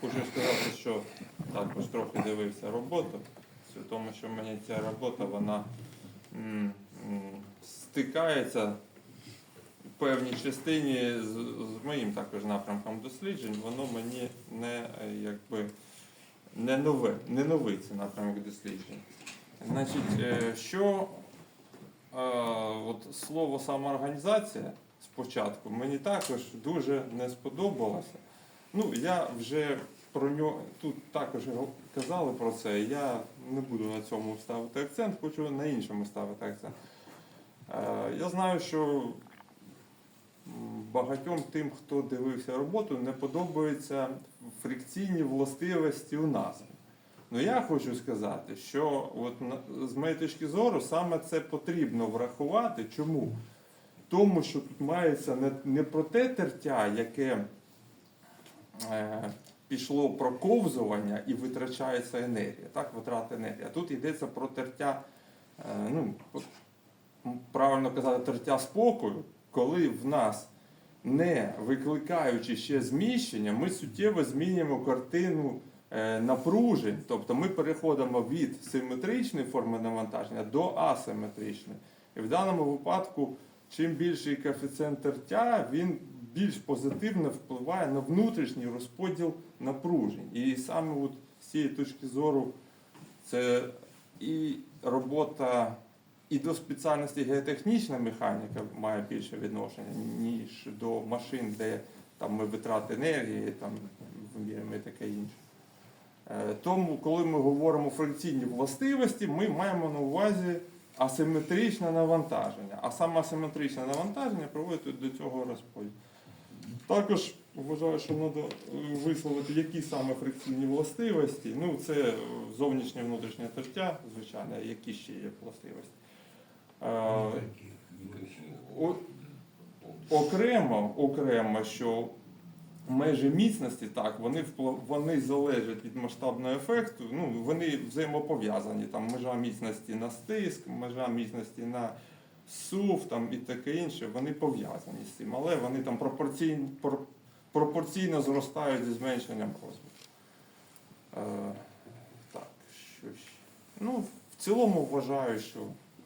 хочу сказати, що також трохи дивився роботу, тому що мені ця робота вона м, м, стикається в певній частині з, з моїм також напрямком досліджень, воно мені не якби не нове, не новий це напрямок досліджень. Значить, е, що е, от слово самоорганізація спочатку мені також дуже не сподобалося. Ну, я вже про нього тут також казали про це. Я не буду на цьому ставити акцент, хочу на іншому ставити акцент. Е, Я знаю, що багатьом тим, хто дивився роботу, не подобаються фрикційні властивості у назви. Ну я хочу сказати, що от з моєї точки зору саме це потрібно врахувати. Чому? Тому що тут мається не, про те тертя, яке пішло проковзування і витрачається енергія, так, витрата енергії. А тут йдеться про тертя, е, ну, правильно казати, тертя спокою, коли в нас, не викликаючи ще зміщення, ми суттєво змінюємо картину е, напружень, тобто ми переходимо від симетричної форми навантаження до асиметричної. І в даному випадку, чим більший коефіцієнт тертя, він більш позитивно впливає на внутрішній розподіл напружень. І саме от з цієї точки зору це і робота і до спеціальності геотехнічна механіка має більше відношення, ніж до машин, де там ми витрати енергії, там вимірюємо і таке інше. Е, Тому, коли ми говоримо фрикційні властивості, ми маємо на увазі асиметричне навантаження. А саме асиметричне навантаження приводить до цього розподілу. Також вважаю, що треба висловити, які саме фрикційні властивості. Ну, це зовнішнє внутрішнє тертя, звичайно, які ще є властивості. Е, о- окремо, окремо, що межі міцності, так, вони, вони залежать від масштабного ефекту, ну, вони взаємопов'язані. Там межа міцності на стиск, межа міцності на сув там, і таке інше, вони пов'язані з цим, але вони там пропорційно, пропорційно зростають зі зменшенням розміру. Е, так, що ще? Ну, в цілому вважаю, що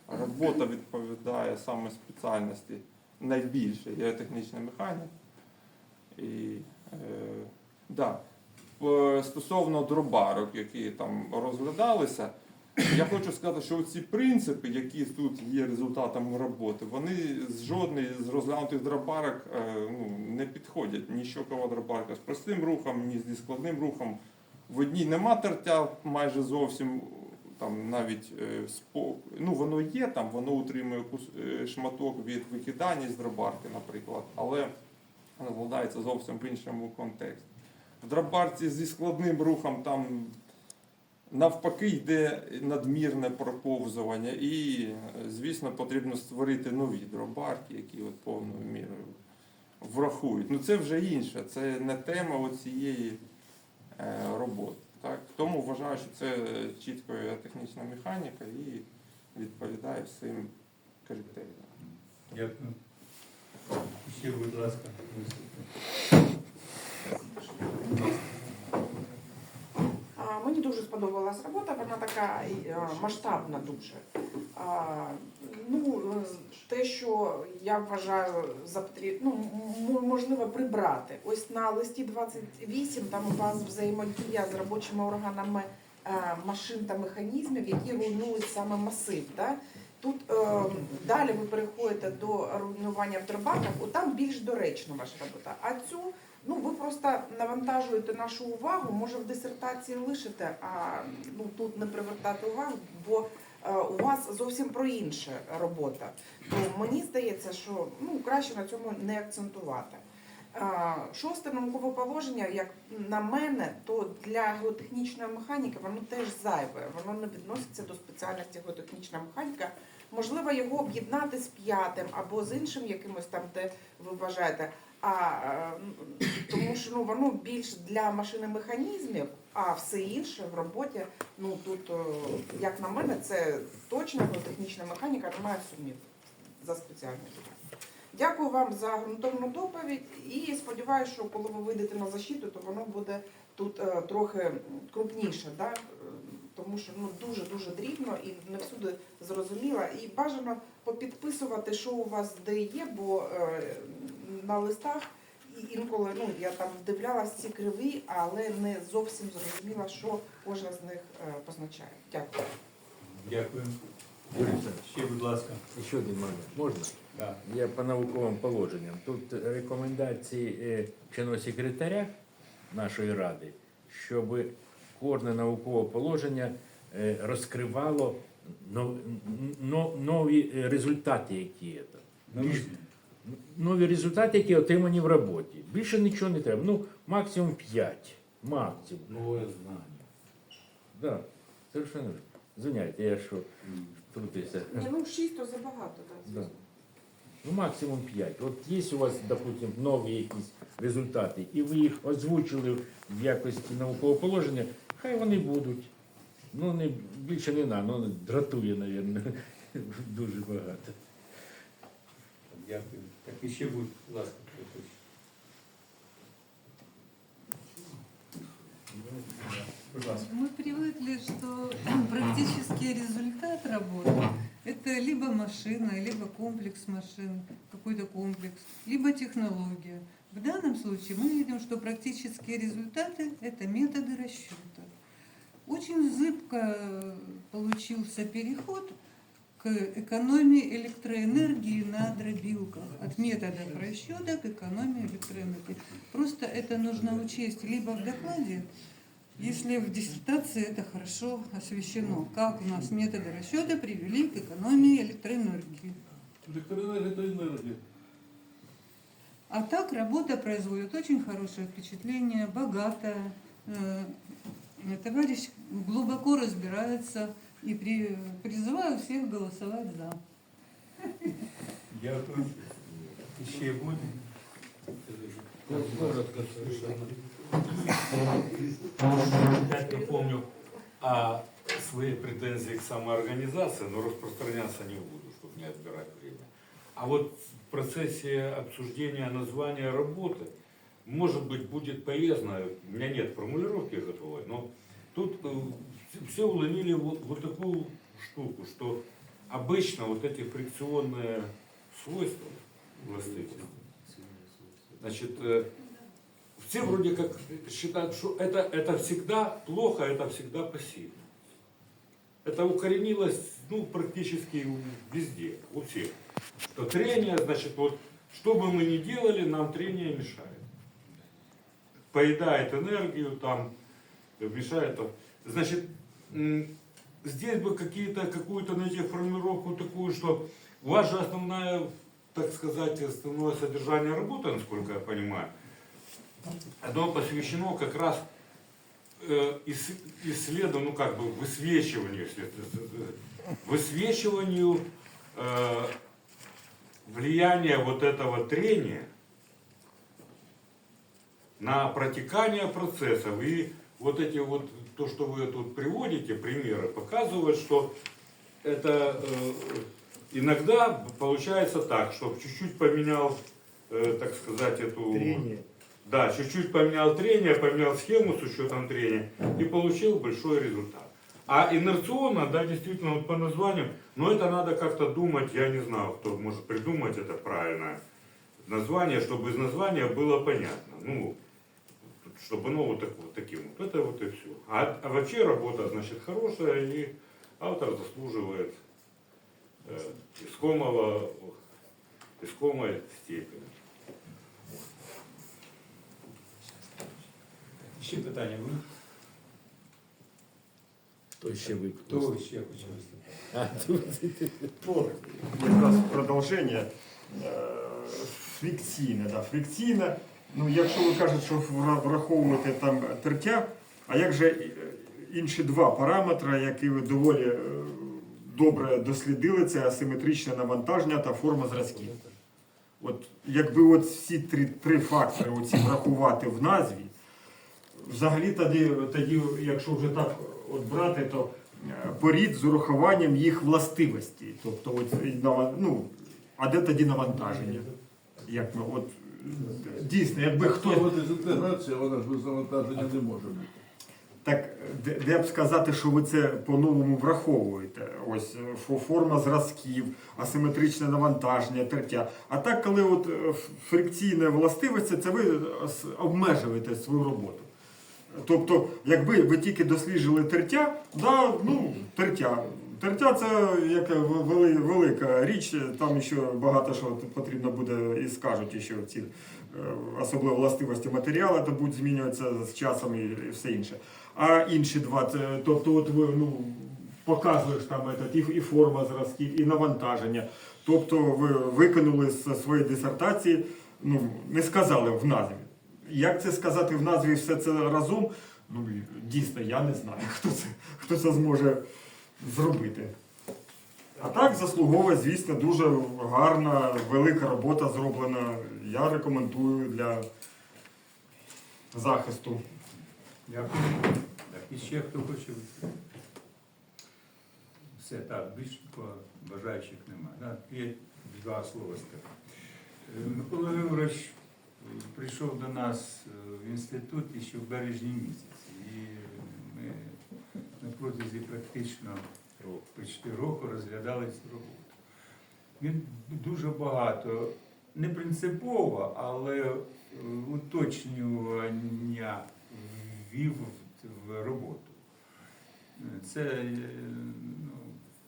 робота відповідає саме спеціальності найбільше геотехнічна механіка. І е, да, стосовно дробарок, які там розглядалися, я хочу сказати, що ці принципи, які тут є результатом роботи, вони з жодної з розглянутих дробарок е, ну, не підходять. Ні щокова дробарка з простим рухом, ні зі складним рухом. В одній нема тертя майже зовсім. Там навіть е, ну воно є там, воно утримує е, шматок від викидання з дробарки, наприклад, але розглядається зовсім в іншому контексті. В дробарці зі складним рухом там навпаки йде надмірне проповзування, і, е, звісно, потрібно створити нові дробарки, які от повною мірою врахують. Ну це вже інше, це не тема цієї роботи. Так? Тому вважаю, що це чітко технічна механіка і відповідає всім критеріям. Дякую. Ще, будь ласка, Мені дуже сподобалась робота, вона така е, масштабна дуже. Ну, те, що я вважаю за потрібно, ну, можливо прибрати. Ось на листі 28 там у вас взаємодія з робочими органами е, машин та механізмів, які руйнують саме масив. Да? Тут е, далі ви переходите до руйнування в дробаках, там більш доречно ваша робота. А цю Ну, ви просто навантажуєте нашу увагу, може в дисертації лишите, а ну тут не привертати увагу, бо е, у вас зовсім про інше робота. То мені здається, що ну краще на цьому не акцентувати. Е, Шосте наукове положення, як на мене, то для геотехнічної механіки воно теж зайве. Воно не відноситься до спеціальності геотехнічна механіка. Можливо, його об'єднати з п'ятим або з іншим якимось там, де ви вважаєте. А тому що ну воно більш для машини механізмів, а все інше в роботі. Ну тут, е, як на мене, це точна технічна механіка, немає сумнів за спеціальністю. Дякую вам за ґрунтовну доповідь і сподіваюся. сподіваюся, що коли ви вийдете на защиту, то воно буде тут е, трохи крупніше, да? Е, тому що ну, дуже-дуже дрібно і не всюди зрозуміло. І бажано попідписувати, що у вас де є, бо е, на листах і інколи ну, я там вдивлялась ці криві, але не зовсім зрозуміла, що кожна з них е, позначає. Дякую. Дякую. Ще, будь ласка. ще один момент. Можна? Да. Я по науковим положенням. Тут рекомендації е, чинного секретаря нашої ради, щоб кожне наукове положення е, розкривало нові результати, які є. там. Нові результати, які отримані в роботі. Більше нічого не треба. Ну, максимум 5. Максимум. Новое знание. Да, совершенно. верно. Заняття, я що трутився. Ні, ну 6 то забагато, так. Да. Ну, максимум 5. От є у вас, допустим, нові якісь результати, і ви їх озвучили в якості наукового положення, хай вони будуть. Ну, не, більше не на, ну, дратує, мабуть, дуже багато. Дякую. Так, і ще, будь ласка. Мы привыкли, что практический результат работы – это либо машина, либо комплекс машин, какой-то комплекс, либо технология. В данном случае мы видим, что практические результаты – это методы расчета. Очень зыбко получился переход к экономии электроэнергии на дробилках. От методов расчета к экономии электроэнергии. Просто это нужно учесть либо в докладе, если в диссертации это хорошо освещено, как у нас методы расчета привели к экономии электроэнергии. Электроэнергия – это энергия. А так работа производит очень хорошее впечатление, богатая. Э, Товарищ глубоко разбирается и при- призываю всех голосовать за. Дякую. І ще буде. Коротко совершенно. Опять напомню о своей претензии к самоорганизации, но распространяться не буду, чтобы не отбирать время. А вот в процессе обсуждения названия работы, может быть, будет полезно, у меня нет формулировки готовой, но тут э, все уловили вот, вот такую штуку, что обычно вот эти фрикционные свойства властителя, Значит, э, все вроде как считают, что это, это всегда плохо, это всегда пассивно. Это укоренилось ну, практически везде, у всех. Что трение, значит, вот, что бы мы ни делали, нам трение мешает. Поедает энергию, там, мешает. Значит, здесь бы какие-то, какую-то найти формулировку такую, что у вас основная так сказать, основное содержание работы, насколько я понимаю, оно посвящено как раз э, ис- исследованию, ну как бы высвечиванию, сказать, высвечиванию э, влияния вот этого трения на протекание процессов. И вот эти вот, то, что вы тут приводите, примеры, показывают, что это э, иногда получается так, что чуть-чуть поменял, э, так сказать, эту... Трение. Да, чуть-чуть поменял трение, поменял схему с учетом трения и получил большой результат. А инерционно, да, действительно, вот по названию, но это надо как-то думать, я не знаю, кто может придумать это правильное название, чтобы из названия было понятно. Ну, чтобы оно вот, так, вот таким вот. Это вот и все. А, а вообще работа, значит, хорошая, и автор заслуживает э, искомого, искомой степени. Ще питання буде? Хто ще ви? Хто ще хоче виступити? А, тут. По, якраз продовження е, фрикційне, да, фрикційне. Ну, якщо ви кажете, що враховувати там тертя, а як же е, інші два параметри, які ви доволі е, добре дослідили, це асиметричне навантаження та форма зразків. От якби от всі три, три фактори оці врахувати в назві, взагалі тоді, тоді, якщо вже так от брати, то е, порід з урахуванням їх властивостей. Тобто, от, ну, а де тоді навантаження? Як ми, от, дійсно, якби хто Хто дезінтеграція, вона ж без завантаження не може бути. Так, де, де б сказати, що ви це по-новому враховуєте? Ось е, форма зразків, асиметричне навантаження, тертя. А так, коли от е, ф- фрикційне властивості, це ви е, обмежуєте свою роботу. Тобто, якби ви тільки досліджували тертя, да, ну, тертя. Тертя це як вели- велика річ, там ще багато що потрібно буде і скажуть, що ці е, особливо властивості матеріалу, то будуть змінюватися з часом і все інше. А інші два, це, тобто от ви ну, показуєш там этот, і, форма зразків, і навантаження. Тобто ви виконали з своєї дисертації, ну, не сказали в назві. Як це сказати в назві все це разом? Ну, дійсно, я не знаю, хто це, хто це зможе зробити. А так заслуговує, звісно, дуже гарна, велика робота зроблена. Я рекомендую для захисту. Дякую. Так, і ще хто хоче? Все, так, більш бажаючих немає. Да? Є два слова скажу. Е, Микола Григорович прийшов до нас е, в інститут ще в березні місяці. І ми протязі практично почти року розглядали цю роботу. Він дуже багато, не принципово, але уточнювання ввів в- роботу. Це е, ну,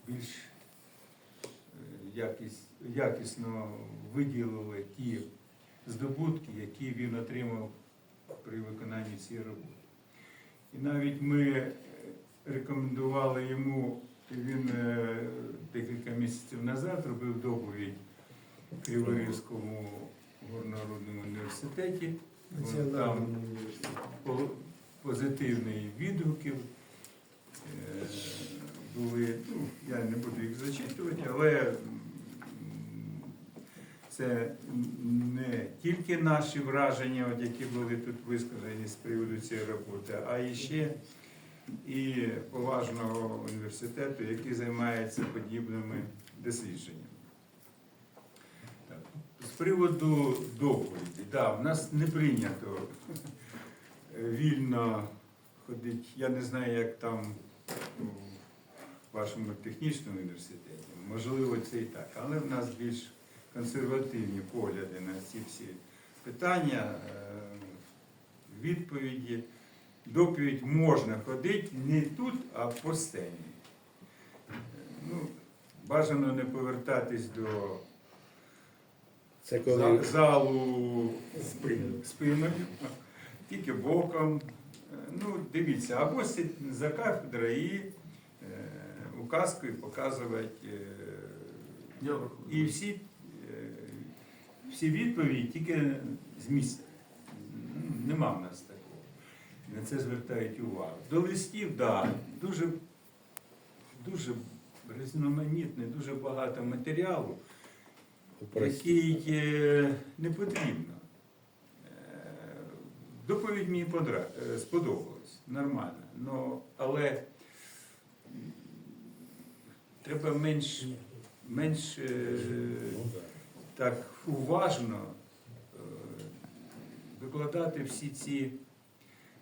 більш е, якіс, якісно виділили ті здобутки, які він отримав при виконанні цієї роботи. І навіть ми рекомендували йому, він е, декілька місяців назад робив доповідь в Криворізькому горнорудному університеті. Там по- позитивні відгуки е, були, ну, я не буду їх зачитувати, але це не тільки наші враження, от, які були тут висказані з приводу цієї роботи, а і ще і поважного університету, який займається подібними дослідженнями. З приводу доповіді, да, в нас не прийнято вільно ходити. Я не знаю, як там у вашому технічному університеті. Можливо, це і так, але в нас більш консервативні погляди на ці всі питання, е, відповіді. Доповідь можна ходити не тут, а по сцені. Ну, бажано не повертатись до Це коли залу спиною, тільки боком. Ну, дивіться, або сидіти за кафедрою і е, указкою показувати. е, і всі, е, всі відповіді тільки з місця. Нема в нас. На це звертають увагу. До листів, так, да, дуже, дуже різноманітне, дуже багато матеріалу, який е, не потрібно. Е, Доповідь мені подра- е, сподобалась, нормально. Но, але треба менш, менш е, так уважно е, викладати всі ці,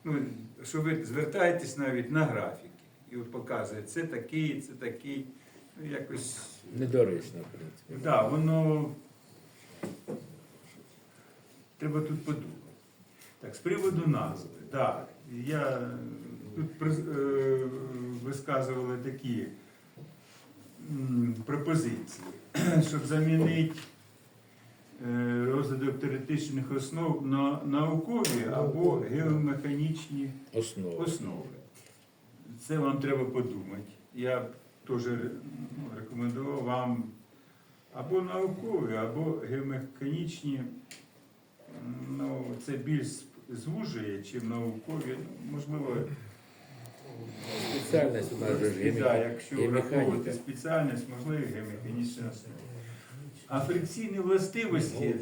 ну, що ви звертаєтесь навіть на графіки. І от показує, це такий, це такий. Ну, якось недоречно, в принципі. Да, воно треба тут подумати. Так, з приводу назви, так, я тут е, висказували такі м, пропозиції, щоб замінити е, розвиток теоретичних основ на наукові або геомеханічні Основа. основи. Це вам треба подумати. Я теж ну, рекомендував вам або наукові, або геомеханічні. Ну, це більш звужує, чим наукові. Ну, Можливо, Спеціальність у нас якщо враховувати спеціальність, можливо, геомеханічна основа. А фрикційні властивості,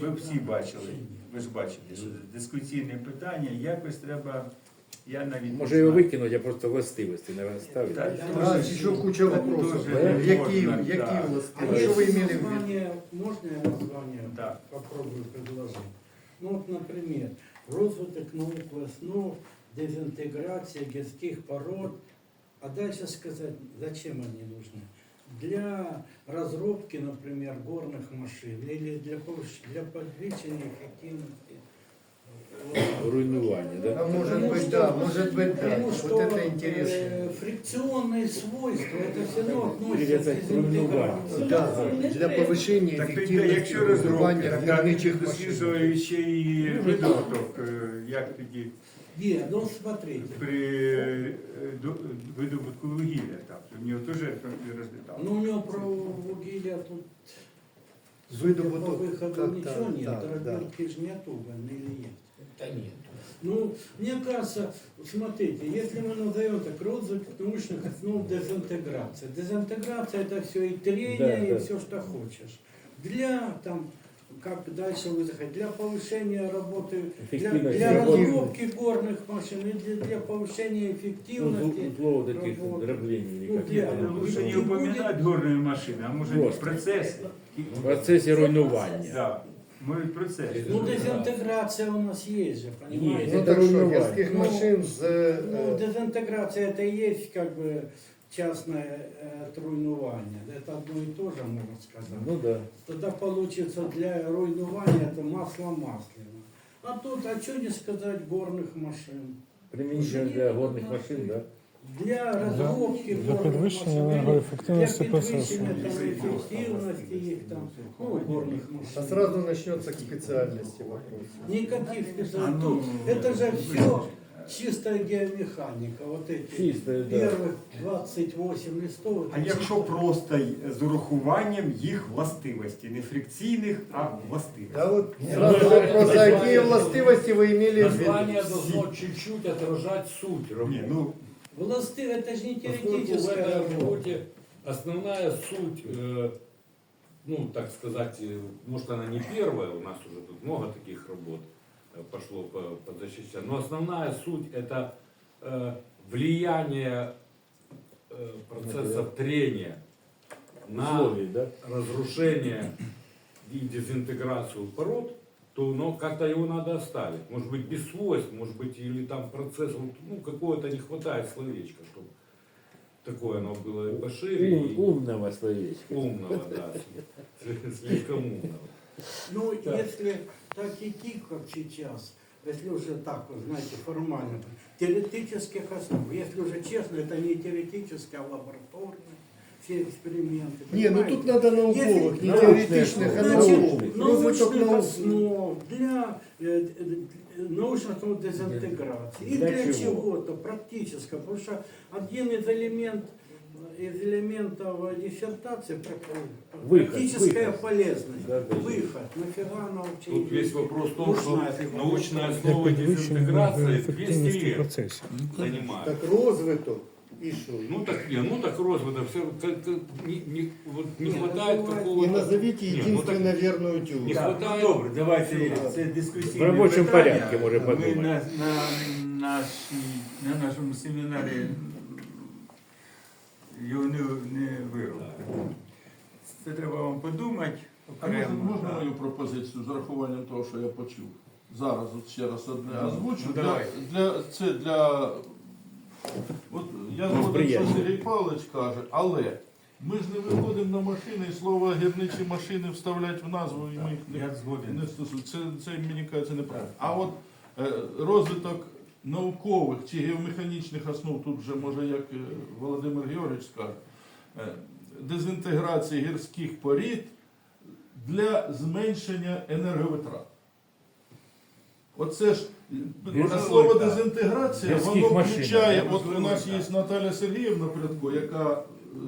ви всі бачили, ви ж бачите, що дискусійне питання, якось треба Я навіть Може його викинути, а просто властивості не ставити. Так, А, дуже- еще куча вопросов. дуже Які, можна, які так. А Що ви есть имели в виду? название, можно я название Да. попробую предложить? Ну вот, например, розвиток наук основ, дезинтеграция гірських пород. А дальше сказать, зачем они нужны? Для разработки, например, горных машин или для, повыш- для подвищения эффективности. Руйнування, да? А может Потому быть, что- да, может быть, да. Потому Вот что это интересно. э, фрикционные свойства, это все равно Или относится это к руйнування. дезинтеграции. Да, для повышения Так то эффективности якщо розробки, выбывания так гірничих машин. досліджує ще і видобуток, е, як тоді Не, ну смотрите. при е, до- видобутку вугілля, там, в нього теж розглядали. Ну, у него про вугілля тут Выдобуток по выходу как-то, ничего нет, да, да. дробилки ж нету, блин, или есть. Да нет. Ну, мне кажется, смотрите, если мы назовем так розвиток научных основ дезинтеграция. Дезинтеграция это все и трение, Да, и да. все, что хочешь. Для там как дальше выехать, для повышения работы, для, для разработки горных машин, и для, для повышения Ну, эффективности. зло таких дроблений. Ну, для- Ну, Лучше не називають. упоминати горної машини, а може Просто. процеси. В процесі руйнування. Да. Ми в процесі. Ну, дезинтеграция у нас есть же, понимаете? Ну Это так что, руйнование. гірських Ну, машин з... Ну, э, дезинтеграция это и есть как бы частное э, руйнування. Это одно и то же, можно сказать. Ну да. Тогда получится для руйнування это масло масляно. А тут, а что не сказать горных машин? Приміщення для горних машин, да? Для розробки для горних підвищення машин, енергоефективності для процесу. підвищення там, ефективності їх там, ну, горних машин. А сразу начнется к специальности вопрос. Никаких специальных. А ну, это же все чистая геомеханика. Вот эти Чисто, да. первых 28 листов. А якщо просто й з урахуванням їх властивостей, не фрикційних, а властивостей. Да вот сразу вопрос, а какие властивости вы имели в виду? Название должно чуть-чуть отражать суть Ні, работы. ну Власти, это же не Поскольку в теоретическая этой работе основная суть, э, ну, так сказать, э, может, она не первая, у нас уже тут много таких работ э, пошло по, по защите, но основная суть это э, влияние э, процессов трения на Условий, да? разрушение и дезинтеграцию пород, то ну, как-то его надо оставить. Может быть, без свойств, может быть, или там процесс, вот, ну, какого-то не хватает словечка, чтобы такое оно было и пошире, Ум, и умного словечка. умного, да, слишком умного. Ну, если так идти, как сейчас, если уже так, вот, знаете, формально, теоретических основ, если уже честно, это не теоретическое, а лабораторное, все эксперименты. Не, ну тут надо науковых, не Научные теоретичных, а Значит, науковых. Розвиток научных наук. основ для э, э, научных основ дезинтеграции. И Для для чего? чего-то практического. Потому что один из элементов из элементов диссертации пр- Выход, практическая выход. полезность. Да, да, выход. Нафига научить? Тут весь вопрос в том, что Нужна эта научная основа дезинтеграции 200 енергоефективності лет процесу. занимает. Так розвиток і що? Ну так, не, ну так розвиток, все, как, как, не, не, вот не Не, хватает ну, какого-то... И назовите Не, ну единственно так- верную Не теорию. Так, хватає- ну, добре, давайте це дискусійне В робочому питання. порядку, може, Ми подумати. на, на, нашій, на нашому семінарі його не, не виробили. Це треба вам подумати А можна, окремо. можна так. мою пропозицію з урахуванням того, що я почув? Зараз от ще раз одне Ну, озвучу. ну, для, давай. для, це для. От я згоден, що Сергій Павлович каже, але ми ж не виходимо на машини і слово гірничі машини вставляють в назву, і ми їх не не стосується. Це, це мені кажеться неправильно. А от е, розвиток наукових чи геомеханічних основ, тут вже може, як е, Володимир Георгійович скаже, е, дезінтеграції гірських порід для зменшення енерговитрат. Оце ж е, слово дезінтеграція, воно включає, от у нас є Наталя Сергіївна Прядко, яка е,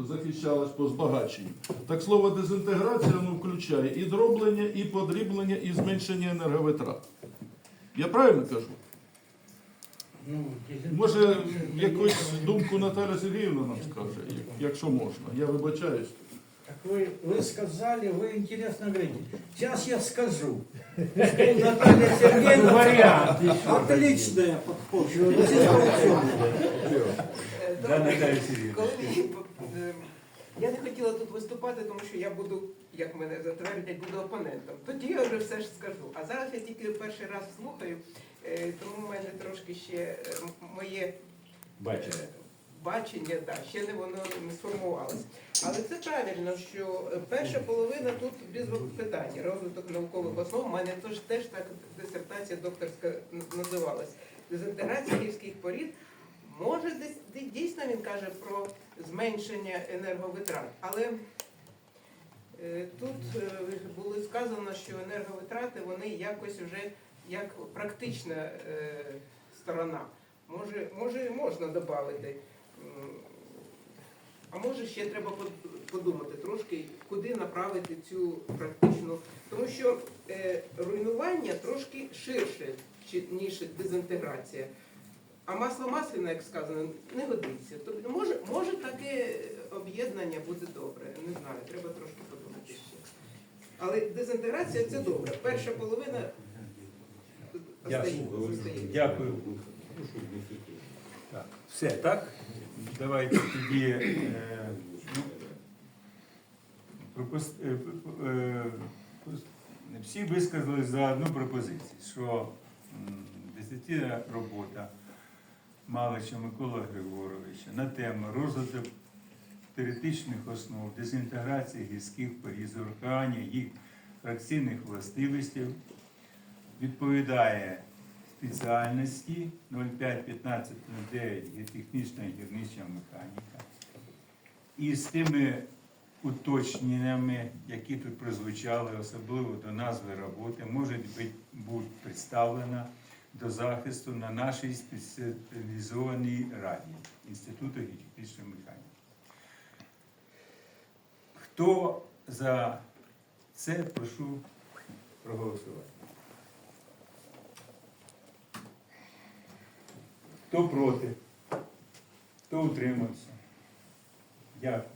захищалась по збагаченню. Так слово дезінтеграція воно включає і дроблення, і подріблення, і зменшення енерговитрат. Я правильно кажу? Ну, Може, якусь думку Наталя Сергіївна нам скаже, якщо можна. Я вибачаюсь. Так вы, вы сказали, вы интересно говорите. Сейчас я скажу. Наталья Сергеевна. Варіант еще. Отличная подход. Здесь получилось. Е, Да, добре. Наталія Сергіївна. Коли мені, е, я не хотіла тут виступати, тому що я буду, як мене затвердять, буду опонентом. Тоді я вже все ж скажу. А зараз я тільки перший раз слухаю, е, тому в мене трошки ще е, м- моє Бачите. бачення, да, ще не воно не сформувалось. Але це правильно, що перша половина тут без питань. Розвиток наукових основ. У мене теж, теж так дисертація докторська називалась. Дезінтеграція гірських порід. Може, дійсно він каже про зменшення енерговитрат, але е, тут е, було сказано, що енерговитрати вони якось вже як практична е, сторона. Може, може, можна додати. М, А може ще треба подумати трошки, куди направити цю практичну. Тому що е, руйнування трошки ширше, ніж дезінтеграція. А масло масляне, як сказано, не годиться. Тобто може, може таке об'єднання буде добре. Не знаю, треба трошки подумати ще. Але дезінтеграція це добре. Перша половина остає- остається. Дякую. Так, все, так? Давайте тоді. Е, ну, пропос- е, е, всі висказали за одну пропозицію, що м, десятина робота Малича Микола Григоровича на тему розвиток теоретичних основ дезінтеграції гірських зуркання їх фракційних властивостей відповідає спеціальності 051509 геотехнічна і гірнича механіка. І з тими уточненнями, які тут прозвучали, особливо до назви роботи, може бути представлена до захисту на нашій спеціалізованій раді Інституту геотехнічної механіки. Хто за це прошу проголосувати? Хто проти? Хто утримався? Дякую.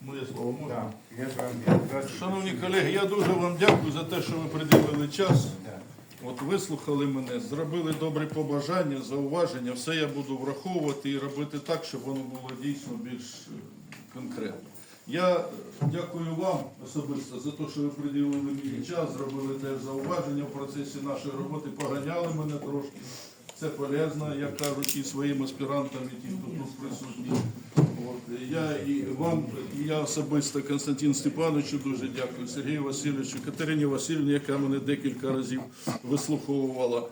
Моє слово можна? Так, я ж вам якраз- Шановні колеги, я дуже вам дякую за те, що ви приділили час. Да. От вислухали мене, зробили добрі побажання, зауваження. Все я буду враховувати і робити так, щоб воно було дійсно більш е, конкретно. Я е, дякую вам особисто за те, що ви приділили мені час, зробили теж зауваження в процесі нашої роботи, поганяли мене трошки. Це полезно, як кажуть, і своїм аспірантам, і ті, хто тут присутні. От, я і вам, і я особисто Константину Степановичу дуже дякую, Сергію Васильовичу, Катерині Васильівні, яка мене декілька разів вислуховувала.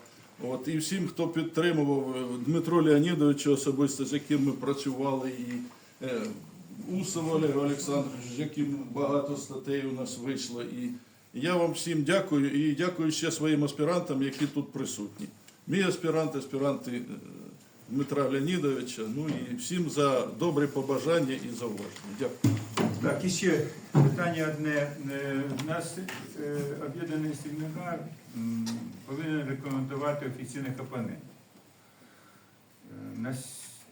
От, і всім, хто підтримував е, Дмитро Леонідовичу особисто, з яким ми працювали, і е, Усов Олег Олександрович, з яким багато статей у нас вийшло. І я вам всім дякую і дякую ще своїм аспірантам, які тут присутні. Мій аспірант, аспіранти е, Дмитра Леонідовича. Ну і всім за добрі побажання і зауваження. Дякую. Так, і ще питання одне. Е, Наш е, об'єднаний семінар повинен рекомендувати офіційних опонентів.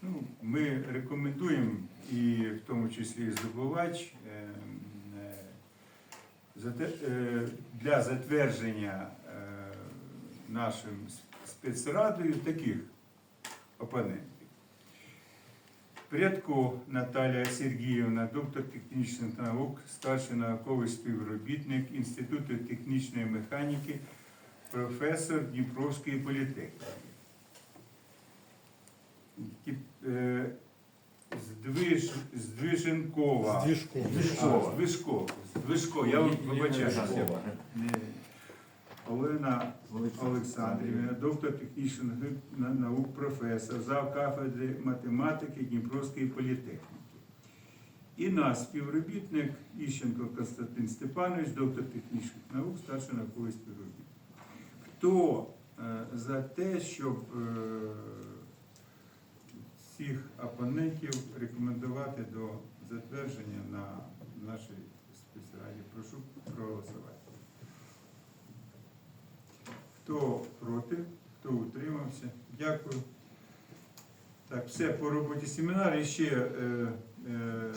Ну, ми рекомендуємо, і в тому числі здобувач, е, е, е, для затвердження нашим спецрадою таких опонентів. Прядко Наталія Сергіївна, доктор технічних наук, старший науковий співробітник Інституту технічної механіки, професор Дніпровської політехніки. Е, Здвиж, Здвиженкова. Здвижкова. Здвижкова. Здвижко, я вибачаю. Олена Олександрівна, доктор технічних наук, професор, зав кафедри математики Дніпровської політехніки. І наш співробітник Іщенко Константин Степанович, доктор технічних наук, старший науковий співробітник. Хто е, за те, щоб е, всіх опонентів рекомендувати до затвердження на нашій спецраді? Прошу проголосувати. Хто проти, хто утримався? Дякую. Так, все по роботі семінару. І ще е, е,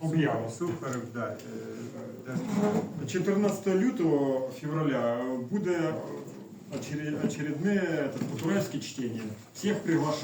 Об'яву. Сухарев, да, е, да. 14 лютого февраля буде очередне это, Кутуральское чтение. Всех приглашаю.